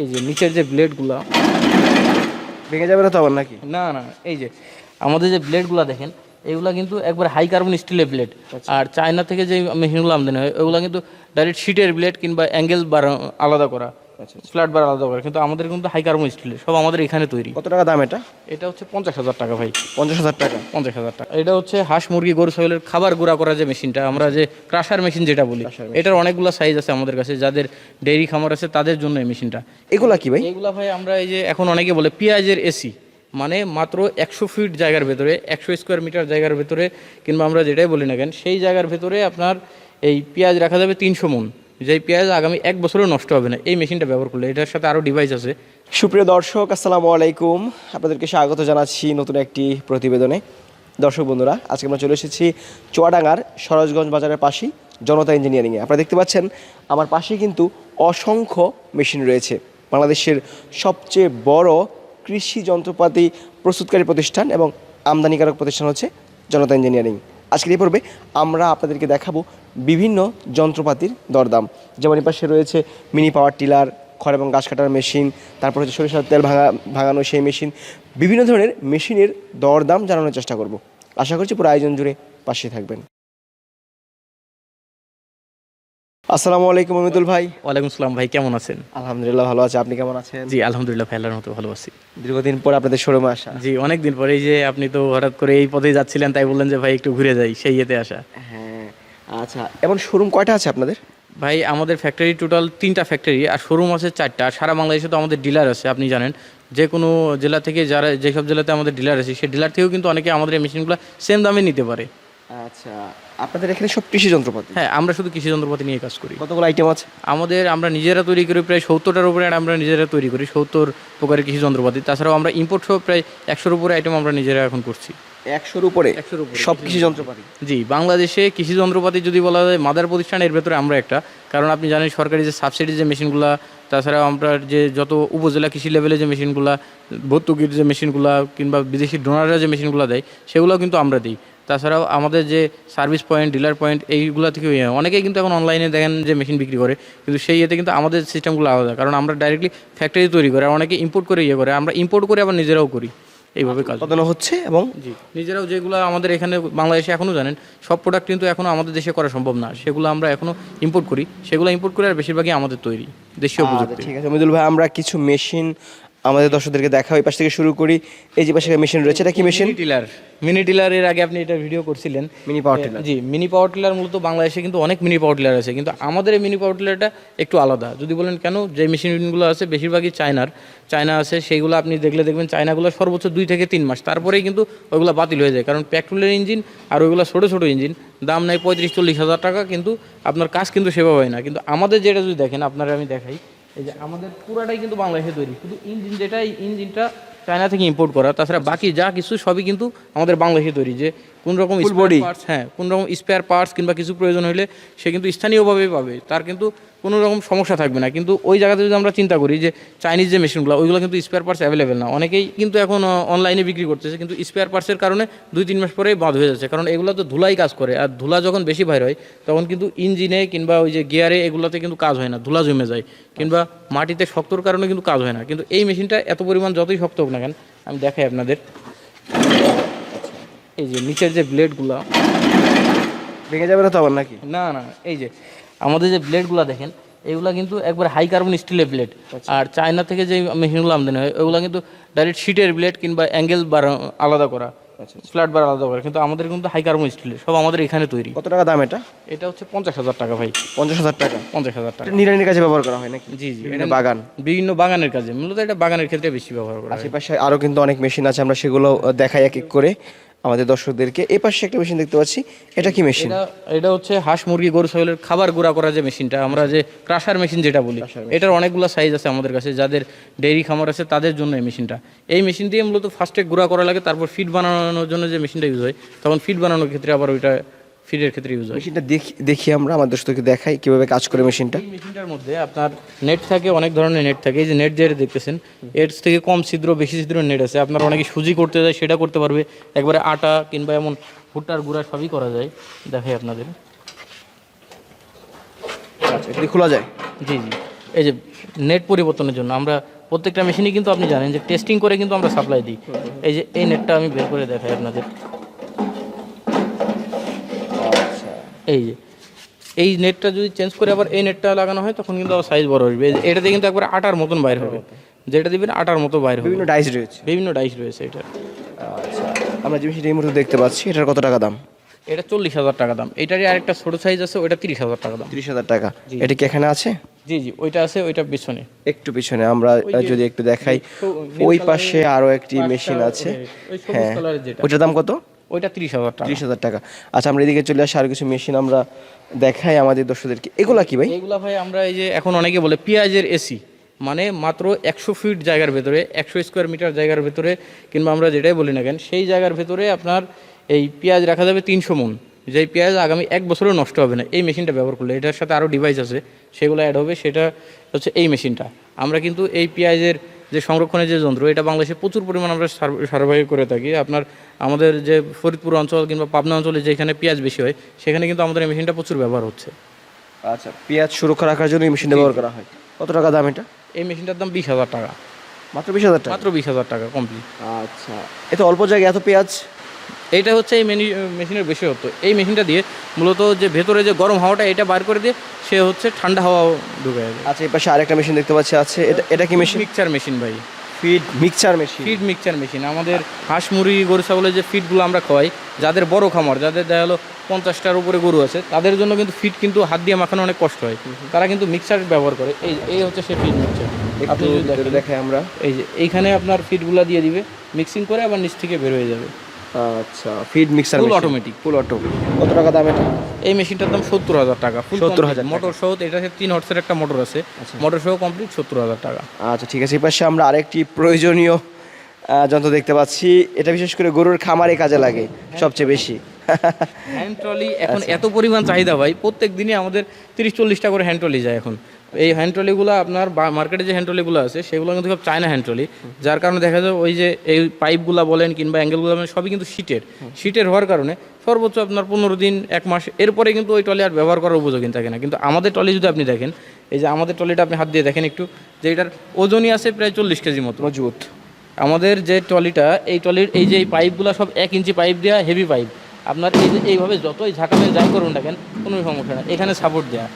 এই যে নিচের যে ব্লেডগুলা ভেঙে যাবে না তো আবার নাকি? না না এই যে আমাদের যে ব্লেডগুলো দেখেন এগুলা কিন্তু একবার হাই কার্বন স্টিলের ব্লেড আর চায়না থেকে যে মেশিনগুলো আমদানি হয় ওগুলো কিন্তু ডাইরেক্ট শিটের ব্লেড কিংবা অ্যাঙ্গেল বার আলাদা করা। ফ্ল্যাট বার আলাদা করা কিন্তু আমাদের কিন্তু হাই কার্বন স্টিলের সব আমাদের এখানে তৈরি। কত টাকা দাম এটা? এটা হচ্ছে পঞ্চাশ হাজার টাকা ভাই। পঞ্চাশ হাজার টাকা? পঞ্চাশ হাজার টাকা। এটা হচ্ছে হাঁস মুরগি গরু ছাগলের খাবার গুঁড়া করা যে মেশিনটা আমরা যে ক্রাশার মেশিন যেটা বলি এটার অনেকগুলো সাইজ আছে আমাদের কাছে যাদের ডেইরি খামার আছে তাদের জন্য এই মেশিনটা। এগুলা কি ভাই? এইগুলা ভাই আমরা এই যে এখন অনেকে বলে পেঁয়াজের এসি মানে মাত্র একশো ফিট জায়গার ভেতরে একশো স্কোয়ার মিটার জায়গার ভেতরে কিংবা আমরা যেটাই বলি না কেন সেই জায়গার ভেতরে আপনার এই পেঁয়াজ রাখা যাবে তিনশো মন যেই পেঁয়াজ আগামী এক বছরেও নষ্ট হবে না, এই মেশিনটা ব্যবহার করলে। এটার সাথে আরও ডিভাইস আছে। সুপ্রিয় দর্শক, আসসালামু আলাইকুম। আপনাদেরকে স্বাগত জানাচ্ছি নতুন একটি প্রতিবেদনে। দর্শক বন্ধুরা, আজকে আমরা চলে এসেছি চুয়াডাঙ্গার সরোজগঞ্জ বাজারের পাশেই জনতা ইঞ্জিনিয়ারিংয়ে আপনারা দেখতে পাচ্ছেন, আমার পাশে কিন্তু অসংখ্য মেশিন রয়েছে। বাংলাদেশের সবচেয়ে বড় কৃষি যন্ত্রপাতি প্রস্তুতকারী প্রতিষ্ঠান এবং আমদানিকারক প্রতিষ্ঠান হচ্ছে জনতা ইঞ্জিনিয়ারিং। আজকের এই পর্বে আমরা আপনাদেরকে দেখাবো বিভিন্ন যন্ত্রপাতির দরদাম। যেমন পাশে রয়েছে মিনি পাওয়ার টিলার খড় এবং গাছ কাটার মেশিন তারপর হচ্ছে সরিষার তেল ভাঙা, ভাঙানো সেই মেশিন বিভিন্ন ধরনের মেশিনের দরদাম জানানোর চেষ্টা করব। আশা করছি পুরো আয়োজন জুড়ে পাশে থাকবেন। আসসালামু আলাইকুম অমিতুল ভাই। ওয়ালাইকুম সালাম ভাই কেমন আছেন? আলহামদুলিল্লাহ ভালো আছে আপনি কেমন আছেন? জি আলহামদুলিল্লাহ ভাই আল্লাহর মতো ভালো আছি। দীর্ঘদিন পর আপনাদের শোরুমে আসা। জি অনেক দিন পরে এই যে আপনি তো হঠাৎ করে এই পথে যাচ্ছিলেন তাই বললেন যে ভাই একটু ঘুরে যাই সেই ইয়েতে আসা। হ্যাঁ আচ্ছা এমন শোরুম কয়টা আছে আপনাদের? ভাই আমাদের ফ্যাক্টরি টোটাল তিনটা ফ্যাক্টরি আর শোরুম আছে চারটা আর সারা বাংলাদেশে তো আমাদের ডিলার আছে আপনি জানেন। যে কোনো জেলা থেকে যারা যেসব জেলাতে আমাদের ডিলার আছে সেই ডিলার থেকেও কিন্তু অনেকে আমাদের মেশিনগুলো সেম দামে নিতে পারে। আচ্ছা আপনাদের এখানে সব কৃষি যন্ত্রপাতি? হ্যাঁ আমরা শুধু কৃষি যন্ত্রপাতি নিয়ে কাজ করি। কতগুলো আইটেম আছে? আমাদের আমরা নিজেরা তৈরি করি প্রায় সত্তরটার উপরে আমরা নিজেরা তৈরি করি সত্তর প্রকারের কৃষি যন্ত্রপাতি। তাছাড়াও আমরা ইম্পোর্ট সহ প্রায় একশোর উপরে আইটেম আমরা নিজেরা এখন করছি। একশোর উপরে? একশোর উপরে। সব কৃষি যন্ত্রপাতি? জি বাংলাদেশে কৃষি যন্ত্রপাতি যদি বলা যায় মাদার প্রতিষ্ঠান এর ভেতরে আমরা একটা। কারণ আপনি জানেন সরকারি যে সাবসিডি যে মেশিনগুলো তাছাড়া আমরা যে যত উপজেলা কৃষি লেভেলে যে মেশিনগুলো ভর্তুকির যে মেশিনগুলো কিংবা বিদেশি ডোনাররা যে মেশিনগুলো দেয় সেগুলো কিন্তু আমরা দিই। তাছাড়াও আমাদের যে সার্ভিস পয়েন্ট ডিলার পয়েন্ট এইগুলো থেকে ইয়ে অনেকেই কিন্তু এখন অনলাইনে দেখেন যে মেশিন বিক্রি করে কিন্তু সেই ইয়েতে কিন্তু আমাদের সিস্টেমগুলো আলাদা কারণ আমরা ডাইরেক্টলি ফ্যাক্টরি তৈরি করে আর অনেকে ইম্পোর্ট করে ইয়ে করে আমরা ইম্পোর্ট করে আবার নিজেরাও করি এইভাবে কাজ উৎপাদন হচ্ছে এবং? জি নিজেরাও যেগুলো আমাদের এখানে বাংলাদেশে এখনও জানেন সব প্রোডাক্ট কিন্তু এখনও আমাদের দেশে করা সম্ভব না সেগুলো আমরা এখনও ইম্পোর্ট করি সেগুলো ইম্পোর্ট করে আর বেশিরভাগই আমাদের তৈরি দেশীয় আচ্ছা, প্রযুক্তি। ঠিক আছে। অমিদুল ভাই আমরা কিছু মেশিন আমাদের দর্শকদেরকে দেখা ওই পাশ থেকে শুরু করি। এই যে পাশে মেশিন রয়েছে এটা কি মেশিন মিনি টিলার। মিনি টিলারের আগে আপনি এটা ভিডিও করছিলেন। Mini power tiller. জি মিনি পাওয়ার টিলার মূলত বাংলাদেশে কিন্তু অনেক মিনি পাওয়ার টিলার আছে। কিন্তু আমাদের এই মিনি পাওয়ার টিলারটা একটু আলাদা। যদি বলেন কেন যে মেশিনগুলো আছে বেশিরভাগই চায়নার। চায়না আছে সেইগুলো আপনি দেখলে দেখবেন চায়নাগুলো সর্বোচ্চ দুই থেকে তিন মাস। তারপরেই কিন্তু ওইগুলো বাতিল হয়ে যায়। কারণ পেট্রোলের ইঞ্জিন আর ওইগুলো ছোটো ছোটো ইঞ্জিন দাম নেয় পঁয়ত্রিশ চল্লিশ হাজার টাকা কিন্তু আপনার কাজ কিন্তু সেভাবে হয় না। কিন্তু আমাদের যেটা যদি দেখেন আপনারা আমি দেখাই এই যে আমাদের পুরাটাই কিন্তু বাংলাদেশে তৈরি। শুধু ইঞ্জিন যেটা ইঞ্জিনটা চায়না থেকে ইম্পোর্ট করা তাছাড়া বাকি যা কিছু সবই কিন্তু আমাদের বাংলাদেশে তৈরি। যে কোন রকম বডি পার্টস হ্যাঁ কোন রকম স্পেয়ার পার্টস কিংবা কিছু প্রয়োজন হলে সে কিন্তু স্থানীয়ভাবেই পাবে। তার কিন্তু কোনো রকম সমস্যা থাকবে না। কিন্তু ওই জায়গাতে যদি আমরা চিন্তা করি যে চাইনিজ যে মেশিনগুলো ওইগুলো কিন্তু স্পেয়ার পার্টস অ্যাভেলেবেল না। অনেকেই কিন্তু এখন অনলাইনে বিক্রি করতেছে কিন্তু স্পেয়ার পার্টসের কারণে দুই তিন মাস পরেই বাদ হয়ে যাচ্ছে। কারণ এগুলো তো ধুলাই কাজ করে আর ধুলা যখন বেশি বাইর হয় তখন কিন্তু ইঞ্জিনে কিংবা ওই যে গিয়ারে এগুলোতে কিন্তু কাজ হয় না ধুলা জমে যায় কিংবা মাটিতে শক্তর কারণে কিন্তু কাজ হয় না। কিন্তু এই মেশিনটা এত পরিমাণ যতই শক্ত হোক না কেন আমি দেখাই আপনাদের। এই যে নিচের যে ব্লেডগুলো ভেঙে যাবে না তো আবার নাকি? না না এই যে আমাদের যে ব্লেডগুলো দেখেন এগুলা কিন্তু একবার হাই কার্বন স্টিলের ব্লেড আর চায়না থেকে যে মেশিনগুলো আমদানি হয় ওগুলো কিন্তু ডাইরেক্ট শিটের ব্লেড কিংবা অ্যাঙ্গেল বার আলাদা করা ফ্ল্যাট বার আলাদা করা। কিন্তু আমাদের কিন্তু হাই কার্বন স্টিলের সব আমাদের এখানে তৈরি। কত টাকা দাম এটা? এটা হচ্ছে পঞ্চাশ হাজার টাকা ভাই। পঞ্চাশ হাজার টাকা? পঞ্চাশ হাজার টাকা। নিরানির কাছে ব্যবহার করা হয় নাকি? জি জি। এটা বাগান। বিভিন্ন বাগানের কাজে। মূলত এটা বাগানের ক্ষেত্রে বেশি ব্যবহার করা হয়। আশেপাশে আরও কিন্তু অনেক মেশিন আছে আমরা সেগুলো দেখাই এক এক করে। আমাদের দর্শকদেরকে এ পাশে একটা মেশিন দেখতে পাচ্ছি। এটা কি মেশিন এটা হচ্ছে হাঁস মুরগি গরু ছাগলের খাবার গুঁড়া করা যে মেশিনটা আমরা যে ক্রাশার মেশিন যেটা বলি এটার অনেকগুলো সাইজ আছে আমাদের কাছে যাদের ডেইরি খামার আছে তাদের জন্য এই মেশিনটা এই মেশিন দিয়ে মূলত ফার্স্টে গুঁড়া করা লাগে তারপর ফিড বানানোর জন্য যে মেশিনটা ইউজ হয় তখন ফিড বানানোর ক্ষেত্রে আবার ওইটা ফিডের ক্ষেত্রে ইউজ হয়। মেশিনটা দেখি দেখি আমরা আমার দর্শকদেরকে দেখাই কীভাবে কাজ করে মেশিনটা। এই মেশিনটার মধ্যে আপনার নেট থাকে অনেক ধরনের নেট থাকে। এই যে নেট যেটা দেখতেছেন এর থেকে কম ছিদ্র বেশি ছিদ্র নেট আছে। আপনার অনেকে সুজি করতে যায় সেটা করতে পারবে। একবারে আটা কিংবা এমন ভুট্টার গুঁড়া সবই করা যায়। দেখাই আপনাদের। আচ্ছা এটা খোলা যায়? জি জি। এই যে নেট পরিবর্তনের জন্য আমরা প্রত্যেকটা মেশিনই কিন্তু আপনি জানেন যে টেস্টিং করে কিন্তু আমরা সাপ্লাই দিই। এই যে এই নেটটা আমি বের করে দেখাই আপনাদের আচ্ছা এই যে এই নেটটা যদি চেঞ্জ করে আবার এই নেটটা লাগানো হয় তখন কিন্তু আবার সাইজ বড় আসবে যে এটাতে কিন্তু একবার আটার মতন বাইর হবে। যেটা দিবেন আটার মতো বাইর হবে। বিভিন্ন ডাইস রয়েছে। বিভিন্ন ডাইস রয়েছে এটা। আচ্ছা আমরা যে এই মুহূর্তে দেখতে পাচ্ছি এটার কত টাকা দাম? এটা চল্লিশ হাজার টাকা দাম। এটারই আরেকটা ছোট সাইজ আছে ওটা তিরিশ হাজার টাকা দাম। তিরিশ হাজার টাকা। এটা কি এখানে আছে? জি জি ওইটা আছে ওইটা পিছনে। একটু পিছনে আমরা যদি একটু দেখাই ওই পাশে আরও একটি মেশিন আছে। হ্যাঁ। ওইটার দাম কত? ওইটা তিরিশ হাজার টাকা। তিরিশ হাজার টাকা। আচ্ছা আমরা এদিকে চলে আসি আর কিছু মেশিন আমরা দেখাই আমাদের দর্শকদেরকে। এগুলা কি ভাই? এইগুলা ভাই আমরা এই যে এখন অনেকে বলে পেঁয়াজের এসি মানে মাত্র একশো ফিট জায়গার ভেতরে একশো স্কোয়ার মিটার জায়গার ভেতরে কিংবা আমরা যেটাই বলি না কেন সেই জায়গার ভেতরে আপনার এই পেঁয়াজ রাখা যাবে তিনশো মন। যেই পেঁয়াজ আগামী এক বছরও নষ্ট হবে না। এই মেশিনটা ব্যবহার করলে এটার সাথে আরও ডিভাইস আছে সেগুলো অ্যাড হবে সেটা হচ্ছে এই মেশিনটা আমরা কিন্তু এই পেঁয়াজের যে সংরক্ষণের যে যন্ত্র এটা বাংলাদেশে প্রচুর পরিমাণ আমরা সার্ভাই করে থাকি। আপনার আমাদের যে ফরিদপুর অঞ্চল কিংবা পাবনা অঞ্চলে যেখানে পেঁয়াজ বেশি হয় সেখানে কিন্তু আমাদের এই মেশিনটা প্রচুর ব্যবহার হচ্ছে। আচ্ছা পেঁয়াজ সুরক্ষা রাখার জন্য এই মেশিন ব্যবহার করা হয়। কত টাকা দাম এটা? এই মেশিনটার দাম বিশ হাজার টাকা। মাত্র বিশ হাজার টাকা? মাত্র বিশ হাজার টাকা কমপ্লিট আচ্ছা এত অল্প জায়গায় এত পেঁয়াজ এইটা হচ্ছে এই মেনি মেশিনের বিশেষত্ব। এই মেশিনটা দিয়ে মূলত যে ভেতরে যে গরম হাওয়াটা এটা বার করে দিয়ে সে হচ্ছে ঠান্ডা হাওয়া ঢুকে যাবে আচ্ছা এই পাশে আরেকটা মেশিন দেখতে পাচ্ছি আছে এটা এটা কি মেশিন মিক্সচার মেশিন ভাই। Feed mixture machine feed mixture machine আমাদের হাঁস মুরগি গরু ছাগলের যে ফিডগুলো আমরা খাওয়াই যাদের বড় খামার যাদের দেখা গেলো পঞ্চাশটার উপরে গরু আছে তাদের জন্য কিন্তু ফিড কিন্তু হাত দিয়ে মাখানো অনেক কষ্ট হয়। তারা কিন্তু মিক্সচার ব্যবহার করে। এই এই হচ্ছে সে ফিড মিক্সচার একটু আপনি দেখাই আমরা। এই যে এইখানে আপনার ফিডগুলো দিয়ে দিবে মিক্সিং করে আবার নিচ থেকে বের হয়ে যাবে। আচ্ছা feed mixer Full automatic। Full auto কত টাকা দাম এটা? এই মেশিনটার দাম সত্তর হাজার টাকা। ফুল 70,000 টাকা। মোটর সহ এটা তিন হর্সের একটা মোটর আছে। মোটর সহ কমপ্লিট সত্তর হাজার টাকা। আচ্ছা ঠিক আছে। এই পাশে আমরা আরেকটি প্রয়োজনীয় যন্ত্র দেখতে পাচ্ছি। এটা বিশেষ করে গরুর খামারে কাজে লাগে সবচেয়ে বেশি। হ্যান্ড ট্রলি এখন এত পরিমাণ চাহিদা ভাই প্রত্যেক দিনই আমাদের তিরিশ চল্লিশটা করে হ্যান্ড ট্রলি যায় এখন। এই হ্যান্ড ট্রলিগুলো আপনার বা- মার্কেটে যে হ্যান্ড ট্রলিগুলো আছে সেগুলো কিন্তু সব চায়না হ্যান্ড ট্রলি যার কারণে দেখা যায় ওই যে এই পাইপগুলো বলেন কিংবা অ্যাঙ্গেলগুলো বলেন সবই কিন্তু শীটের শীটের হওয়ার কারণে সর্বোচ্চ আপনার পনেরো দিন এক মাস এরপরে কিন্তু ওই ট্রলি আর ব্যবহার করার উপযোগী থাকে না। কিন্তু আমাদের ট্রলি যদি আপনি দেখেন এই যে আমাদের ট্রলিটা আপনি হাত দিয়ে দেখেন একটু যে এটার ওজনই আছে প্রায় চল্লিশ কেজি মতো। মজবুত। আমাদের যে ট্রলিটা এই ট্রলির এই যে এই পাইপগুলো সব এক ইঞ্চি পাইপ দেওয়া হেভি পাইপ আপনার এই যে এইভাবে যতই ঝাঁকাবেন যাই করুন না কেন কোনো সমস্যা না এখানে সাপোর্ট দেওয়া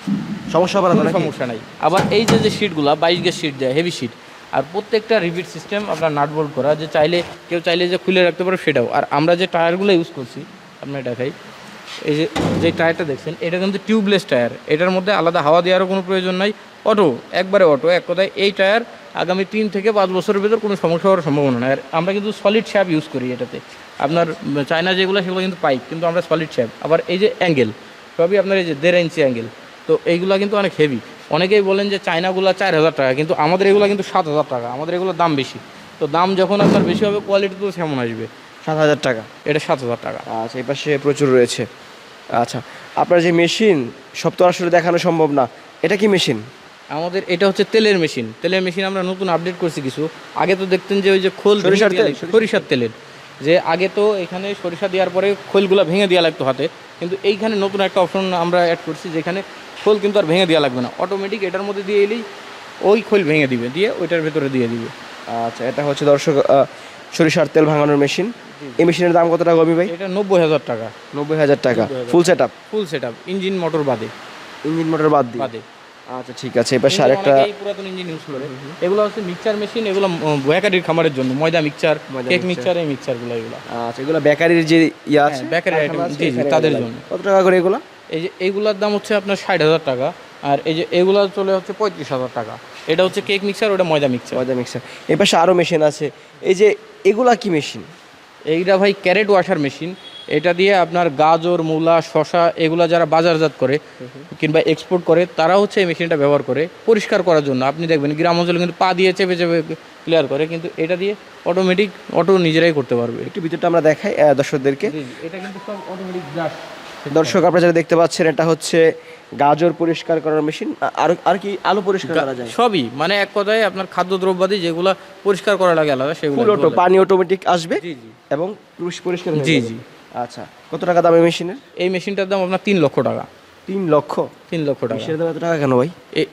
সমস্যা হবে না? সমস্যা নাই। আবার এই যে যে শিটগুলো বাইশ গেজ শিট দেয় হেভি শিট আর প্রত্যেকটা রিপিট সিস্টেম আপনার নাট বোল্ট করা যে চাইলে কেউ চাইলে যে খুলে রাখতে পারে সেটাও। আর আমরা যে টায়ারগুলো ইউজ করছি আপনার দেখাই এই যে যে টায়ারটা দেখছেন এটা কিন্তু টিউবলেস টায়ার। এটার মধ্যে আলাদা হাওয়া দেওয়ারও কোনো প্রয়োজন নাই। অটো একবারে অটো এক কথায় এই টায়ার আগামী তিন থেকে পাঁচ বছরের ভিতর কোনো সমস্যা হওয়ার সম্ভাবনা নেই। আর আমরা কিন্তু সলিড শ্যাপ ইউজ করি এটাতে। আপনার চায়না যেগুলো সেগুলো কিন্তু পাইপ কিন্তু আমরা সলিড শ্যাপ আবার এই যে অ্যাঙ্গেল সবই আপনার এই যে দেড় ইঞ্চি অ্যাঙ্গেল তো এইগুলা কিন্তু অনেক হেভি অনেকেই বলেন যে চায়নাগুলো চার হাজার টাকা কিন্তু আমাদের এগুলো কিন্তু সাত হাজার টাকা আমাদের এগুলোর দাম বেশি। তো দাম যখন আপনার বেশি হবে কোয়ালিটি তো সেমন আসবে। সাত হাজার টাকা। এটা সাত হাজার টাকা। আচ্ছা এই পাশে প্রচুর রয়েছে। আচ্ছা আপনার যে মেশিন সব তো আসলে দেখানো সম্ভব না। এটা কি মেশিন? আমাদের এটা হচ্ছে তেলের মেশিন। তেলের মেশিন আমরা নতুন আপডেট করছি কিছু। আগে তো দেখতেন যে ওই যে খোল সরিষার তেল? সরিষার তেলের। যে আগে তো এখানে সরিষা দেওয়ার পরে খোলগুলো ভেঙে দেওয়া লাগতো হাতে। কিন্তু এইখানে নতুন একটা অপশন আমরা অ্যাড করছি যেখানে খোল কিন্তু আর ভেঙে দেওয়া লাগবে না। অটোমেটিক এটার মধ্যে দিয়ে এলেই ওই খোল ভেঙে দিবে দিয়ে ওইটার ভেতরে দিয়ে দিবে। আচ্ছা এটা হচ্ছে দর্শক সরিষার তেল ভাঙানোর মেশিন। এই মেশিনের দাম কত টাকা গমি ভাই? এটা নব্বই হাজার টাকা। নব্বই হাজার টাকা। Full set up full set up engine motor বাদে। ইঞ্জিন মোটর বাদ দিয়ে? বাদে। আচ্ছা ঠিক আছে এবার সার একটা পুরাতন ইঞ্জিন ইউজ করে। এগুলো হচ্ছে মিক্সচার মেশিন এগুলো বেকারির খামারের জন্য ময়দা মিক্সচার কেক মিক্সচার এই মিক্সচারগুলো এগুলো। আচ্ছা এগুলো বেকারির যে ইয়া আছে হ্যাঁ, বেকারি আছে, জি, জি, তাদের জন্য। কত টাকা করে এগুলো? এই যে এইগুলোর দাম হচ্ছে আপনার ষাট হাজার টাকা আর এই যে এগুলো চলে হচ্ছে পঁয়ত্রিশ হাজার টাকা। এটা হচ্ছে কেক মিক্সার ওটা ময়দা মিক্সার ময়দা মিক্সার এর পাশে আরও মেশিন আছে। এই যে এগুলা কি মেশিন এইটা ভাই ক্যারেট ওয়াশার মেশিন এটা দিয়ে আপনার গাজর মূলা শশা এগুলা যারা বাজারজাত করে কিংবা এক্সপোর্ট করে তারা হচ্ছে এই মেশিনটা ব্যবহার করে পরিষ্কার করার জন্য। আপনি দেখবেন গ্রাম অঞ্চলে কিন্তু পা দিয়ে চেপে চেপে ক্লিয়ার করে কিন্তু এটা দিয়ে অটোমেটিক অটো নিজেরাই করতে পারবে। একটু ভিতরটা আমরা দেখাই দর্শকদেরকে। এটা কিন্তু সব অটোমেটিক ব্রাশ দর্শক আপনারা যারা দেখতে পাচ্ছেন এটা হচ্ছে গাজর পরিষ্কার করার মেশিন। আর আর কি আলু পরিষ্কার করা যায়? সবই মানে এক কথায় আপনার খাদ্য দ্রব্যাদি যেগুলো পরিষ্কার করা লাগে আলাদা সেগুলো ফুল অটো পানি অটোমেটিক আসবে জি জি। এবং পুরুষ পরিষ্কার জি জি। আচ্ছা কত টাকা দাম এই মেশিনের? এই মেশিনটার দাম আপনার তিন লক্ষ টাকা। তিন লক্ষ? তিন লক্ষ টাকা। সেটা এত টাকা কেন ভাই?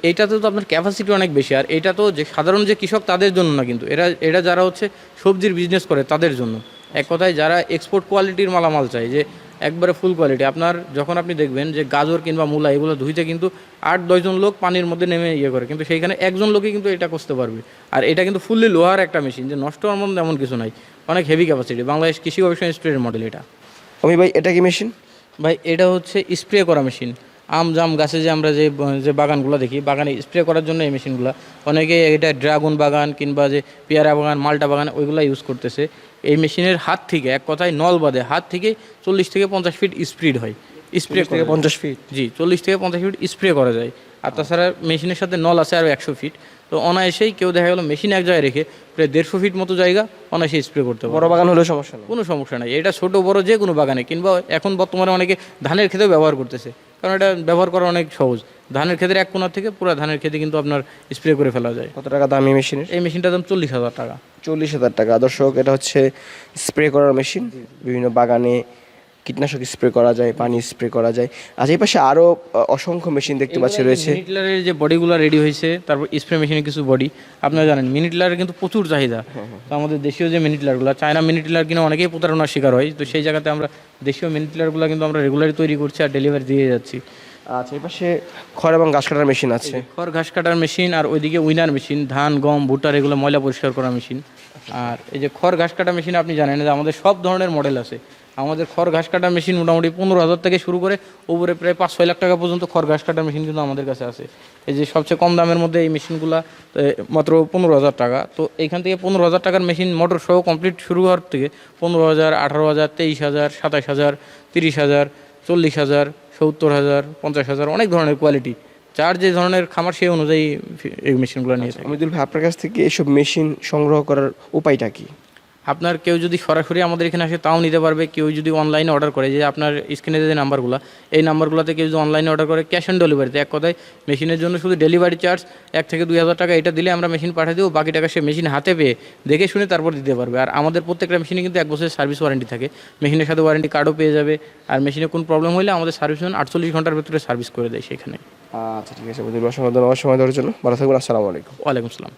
এইটাতে তো আপনার ক্যাপাসিটি অনেক বেশি আর এটা তো যে সাধারণ যে কৃষক তাদের জন্য না কিন্তু। এরা এরা যারা হচ্ছে সবজির বিজনেস করে তাদের জন্য। এক কথায় যারা এক্সপোর্ট কোয়ালিটির মালামাল চায় যে একবারে ফুল কোয়ালিটি আপনার যখন আপনি দেখবেন যে গাজর কিংবা মূলা এগুলো ধুইতে কিন্তু আট দশজন লোক পানির মধ্যে নেমে ইয়ে করে। কিন্তু সেইখানে একজন লোকই কিন্তু এটা করতে পারবে। আর এটা কিন্তু ফুললি লোহার একটা মেশিন যে নষ্ট হওয়ার মধ্যে এমন কিছু নাই। অনেক হেভি ক্যাপাসিটি বাংলাদেশ কৃষি গবেষণা ইনস্টিটিউটের মডেল এটা। আমি ভাই এটা কি মেশিন ভাই এটা হচ্ছে স্প্রে করা মেশিন আম জাম গাছে যে আমরা যে যে বাগানগুলো দেখি বাগানে স্প্রে করার জন্য এই মেশিনগুলো। অনেকে এটা ড্রাগন বাগান কিংবা যে পেয়ারা বাগান মালটা বাগান ওইগুলো ইউজ করতেছে। এই মেশিনের হাত থেকে এক কথায় নল বাদে হাত থেকে চল্লিশ থেকে পঞ্চাশ ফিট স্প্রিড হয়। স্প্রে থেকে পঞ্চাশ ফিট জি চল্লিশ থেকে পঞ্চাশ ফিট স্প্রে করা যায়। আর তাছাড়া মেশিনের সাথে নল আছে আরও একশো ফিট তো অনায়াসেই কেউ দেখা গেলো মেশিন এক জায়গায় রেখে প্রায় দেড়শো ফিট মতো জায়গা অনায়াসে স্প্রে করতে পারে বড় বাগান হলেও সমস্যা নেই। কোনো সমস্যা নাই। এটা ছোটো বড় যে কোনো বাগানে কিংবা এখন বর্তমানে অনেকে ধানের ক্ষেতেও ব্যবহার করতেছে। কারণ এটা ব্যবহার করা অনেক সহজ। ধানের ক্ষেতের এক কোণা থেকে পুরো ধানের ক্ষেতে কিন্তু আপনার স্প্রে করে ফেলা যায়। কত টাকা দাম এই মেশিনের এই মেশিনটার দাম চল্লিশ হাজার টাকা। চল্লিশ হাজার টাকা। দর্শক এটা হচ্ছে স্প্রে করার মেশিন বিভিন্ন বাগানে কীটনাশক স্প্রে করা যায় পানি স্প্রে করা যায়। আজ এই পাশে আরও অসংখ্য মেশিন দেখতে পাচ্ছি রয়েছে। মিনিটলারের যে বডিগুলো রেডি হয়েছে তারপর স্প্রে মেশিনের কিছু বডি আপনারা জানেন মিনিটলারের কিন্তু প্রচুর চাহিদা। তো আমাদের দেশীয় যে মিনিটলারগুলো চায়না মিনিটলার কিনে অনেকেই প্রতারণার শিকার হয় তো সেই জায়গাতে আমরা দেশীয় মিনিটলারগুলো কিন্তু আমরা রেগুলারই তৈরি করছি আর ডেলিভারি দিয়ে যাচ্ছি। আচ্ছা এই পাশে খড় এবং ঘাস কাটার মেশিন আছে। খড় ঘাস কাটার মেশিন আর ওইদিকে উইনার মেশিন ধান গম ভুট্টার এগুলো ময়লা পরিষ্কার করা মেশিন আর এই যে খড় ঘাস কাটা মেশিন আপনি জানেন যে আমাদের সব ধরনের মডেল আছে। আমাদের খড় ঘাস কাটা মেশিন মোটামুটি পনেরো হাজার থেকে শুরু করে উপরে প্রায় পাঁচ ছয় লাখ টাকা পর্যন্ত খড় ঘাস কাটার মেশিন কিন্তু আমাদের কাছে আছে। এই যে সবচেয়ে কম দামের মধ্যে এই মেশিনগুলো মাত্র পনেরো হাজার টাকা। তো এইখান থেকে পনেরো হাজার টাকার মেশিন মোটর সহ কমপ্লিট শুরু হওয়ার থেকে পনেরো হাজার আঠারো হাজার তেইশ হাজার সাতাশ হাজার তিরিশ হাজার চল্লিশ হাজার সত্তর হাজার পঞ্চাশ হাজার অনেক ধরনের কোয়ালিটি যার যে ধরনের খামার সেই অনুযায়ী এই মেশিনগুলো নিয়ে থাকে। অমিদুল ভাই আপনার কাছ থেকে এসব মেশিন সংগ্রহ করার উপায়টা কি? আপনার কেউ যদি সরাসরি আমাদের এখানে আসে তাও নিতে পারবে। কেউ যদি অনলাইনে অর্ডার করে যে আপনার স্ক্রিনে যে নাম্বারগুলো এই নাম্বারগুলোতে কেউ যদি অনলাইনে অর্ডার করে ক্যাশ অন ডেলিভারিতে এক কথায় মেশিনের জন্য শুধু ডেলিভারি চার্জ এক থেকে দুই হাজার টাকা এটা দিলে আমরা মেশিন পাঠিয়ে দেবো বাকি টাকা সে মেশিন হাতে পেয়ে দেখে শুনে তারপর দিতে পারবে। আর আমাদের প্রত্যেকটা মেশিনে কিন্তু এক বছরের সার্ভিস ওয়ারেন্টি থাকে। মেশিনের সাথে ওয়ারেন্টি কার্ডও পেয়ে যাবে। আর মেশিনে কোনো প্রবলেম হলে আমাদের সার্ভিস আটচল্লিশ ঘণ্টার ভিতরে সার্ভিস করে দেয় সেখানে। আচ্ছা ঠিক আছে অসংখ্য ধন্যবাদ সময় দেওয়ার জন্য। ভালো থাকবেন আসসালামু আলাইকুম। ওয়ালাইকুম আসসালাম।